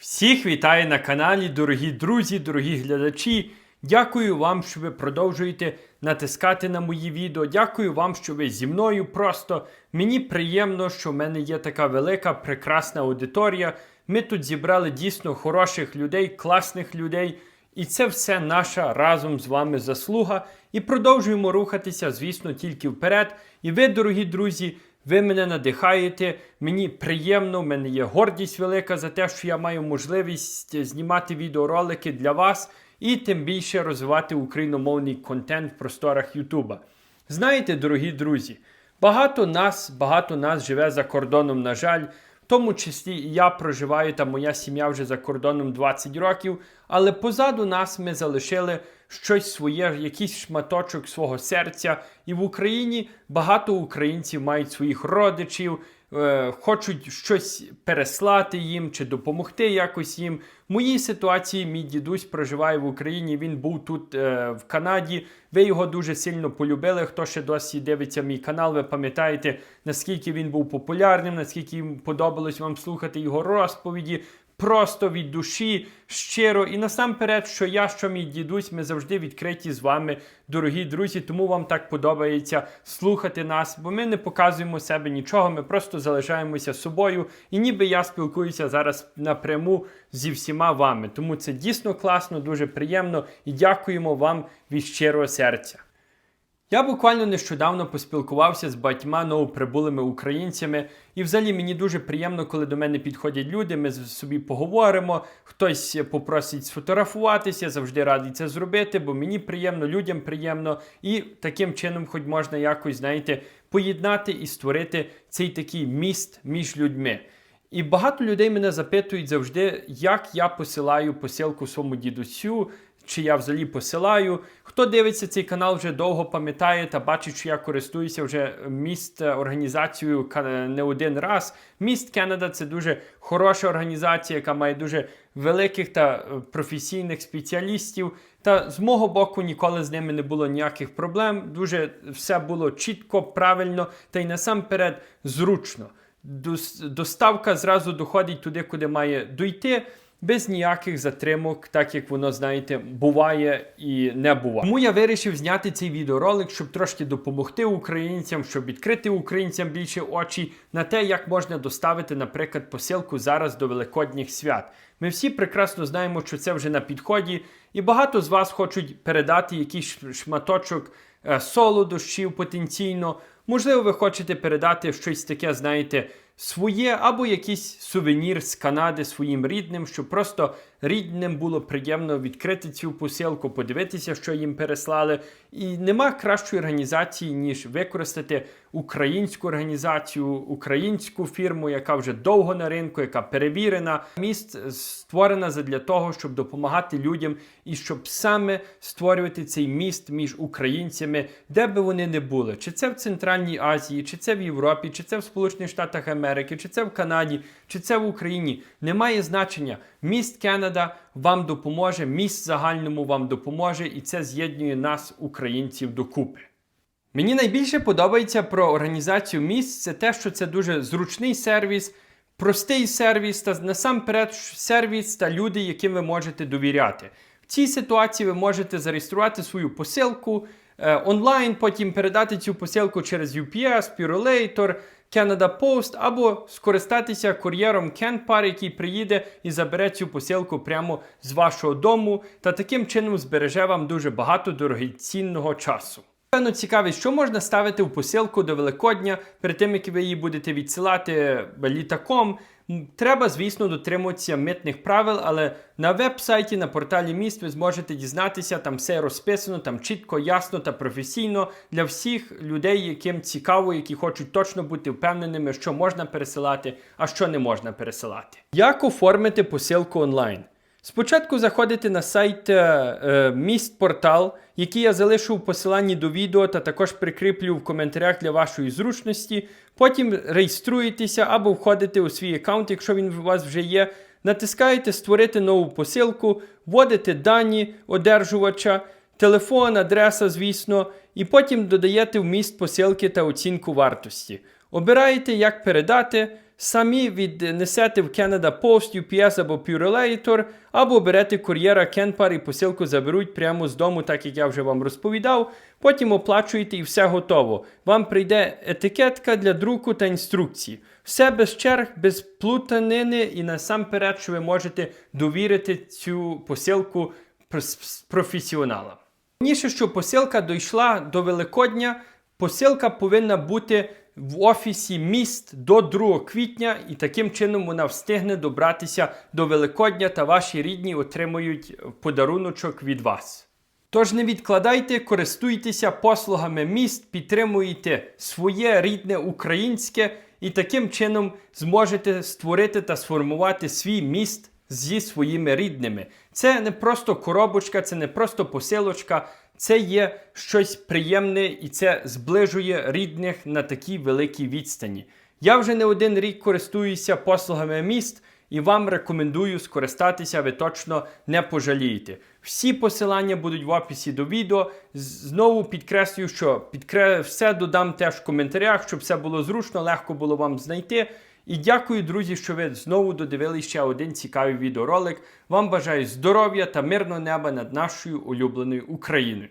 Всіх вітаю на каналі, дорогі друзі, дорогі глядачі. Дякую вам, що ви продовжуєте натискати на мої відео. Дякую вам, що ви зі мною. Просто мені приємно, що в мене є така велика, прекрасна аудиторія. Ми тут зібрали дійсно хороших людей, класних людей. І це все наша разом з вами заслуга. І продовжуємо рухатися, звісно, тільки вперед. І ви, дорогі друзі, ви мене надихаєте. Мені приємно, в мене є гордість велика за те, що я маю можливість знімати відеоролики для вас і тим більше розвивати україномовний контент в просторах Ютуба. Знаєте, дорогі друзі, багато нас, багато нас живе за кордоном, на жаль. Тому числі і я проживаю та моя сім'я вже за кордоном 20 років, але позаду нас ми залишили щось своє, якийсь шматочок свого серця. І в Україні багато українців мають своїх родичів, е, хочуть щось переслати їм чи допомогти якось їм. В моїй ситуації мій дідусь проживає в Україні. Він був тут е, в Канаді. Ви його дуже сильно полюбили. Хто ще досі дивиться мій канал, ви пам'ятаєте, наскільки він був популярним, наскільки їм подобалось вам слухати його розповіді. Просто від душі, щиро і насамперед, що я, що мій дідусь, ми завжди відкриті з вами, дорогі друзі. Тому вам так подобається слухати нас, бо ми не показуємо себе нічого, ми просто залишаємося собою. І ніби я спілкуюся зараз напряму зі всіма вами. Тому це дійсно класно, дуже приємно і дякуємо вам від щирого серця. Я буквально нещодавно поспілкувався з багатьма новоприбулими українцями, і взагалі мені дуже приємно, коли до мене підходять люди. Ми собі поговоримо. Хтось попросить сфотографуватися, завжди радий це зробити, бо мені приємно, людям приємно, і таким чином, хоч можна якось, знаєте, поєднати і створити цей такий міст між людьми. І багато людей мене запитують завжди, як я посилаю посилку своєму дідусю, чи я взагалі посилаю. Хто дивиться цей канал вже довго пам'ятає та бачить, що я користуюся вже міст е, організацією не один раз. Міст Канада це дуже хороша організація, яка має дуже великих та е, професійних спеціалістів. Та з мого боку ніколи з ними не було ніяких проблем. Дуже все було чітко, правильно та й насамперед зручно. Доставка зразу доходить туди, куди має дойти, без ніяких затримок, так як воно, знаєте, буває і не буває. Тому я вирішив зняти цей відеоролик, щоб трошки допомогти українцям, щоб відкрити українцям більше очі на те, як можна доставити, наприклад, посилку зараз до Великодніх свят. Ми всі прекрасно знаємо, що це вже на підході, і багато з вас хочуть передати якийсь шматочок е, солодощів потенційно. Можливо, ви хочете передати щось таке, знаєте, своє або якийсь сувенір з Канади своїм рідним, щоб просто рідним було приємно відкрити цю посилку, подивитися, що їм переслали. І нема кращої організації, ніж використати українську організацію, українську фірму, яка вже довго на ринку, яка перевірена. Міст створена для того, щоб допомагати людям і щоб саме створювати цей міст між українцями, де би вони не були, чи це в Центральній Азії, чи це в Європі, чи це в Сполучених Штатах Америки, чи це в Канаді, чи це в Україні. Немає значення. Міст Канада вам допоможе, міст загальному вам допоможе, і це з'єднує нас, українців, докупи. Мені найбільше подобається про організацію місць це те, що це дуже зручний сервіс, простий сервіс та насамперед сервіс та люди, яким ви можете довіряти. В цій ситуації ви можете зареєструвати свою посилку е, онлайн, потім передати цю посилку через UPS, Purolator, Canada Post або скористатися кур'єром CanPar, який приїде і забере цю посилку прямо з вашого дому, та таким чином збереже вам дуже багато дорогоцінного часу. Певно цікавить, що можна ставити в посилку до Великодня перед тим, як ви її будете відсилати літаком. Треба, звісно, дотримуватися митних правил, але на веб-сайті, на порталі міст ви зможете дізнатися, там все розписано, там чітко, ясно та професійно для всіх людей, яким цікаво, які хочуть точно бути впевненими, що можна пересилати, а що не можна пересилати. Як оформити посилку онлайн? Спочатку заходите на сайт е, е, Міст Портал, який я залишу в посиланні до відео та також прикріплю в коментарях для вашої зручності. Потім реєструєтеся або входите у свій аккаунт, якщо він у вас вже є. Натискаєте Створити нову посилку, вводите дані одержувача, телефон, адреса, звісно, і потім додаєте вміст посилки та оцінку вартості. Обираєте, як передати. Самі віднесете в Canada Post, UPS або Purelator, або берете кур'єра Kenpar і посилку заберуть прямо з дому, так як я вже вам розповідав. Потім оплачуєте і все готово. Вам прийде етикетка для друку та інструкції. Все без черг, без плутанини і насамперед, що ви можете довірити цю посилку професіоналам. Ніше, що посилка дійшла до Великодня, посилка повинна бути в офісі міст до 2 квітня, і таким чином вона встигне добратися до Великодня та ваші рідні отримують подаруночок від вас. Тож не відкладайте, користуйтеся послугами міст, підтримуйте своє рідне українське і таким чином зможете створити та сформувати свій міст зі своїми рідними. Це не просто коробочка, це не просто посилочка, це є щось приємне і це зближує рідних на такій великій відстані. Я вже не один рік користуюся послугами міст і вам рекомендую скористатися, ви точно не пожалієте. Всі посилання будуть в описі до відео. Знову підкреслюю, що підкре... все додам теж в коментарях, щоб все було зручно, легко було вам знайти. І дякую, друзі, що ви знову додивились ще один цікавий відеоролик. Вам бажаю здоров'я та мирного неба над нашою улюбленою Україною.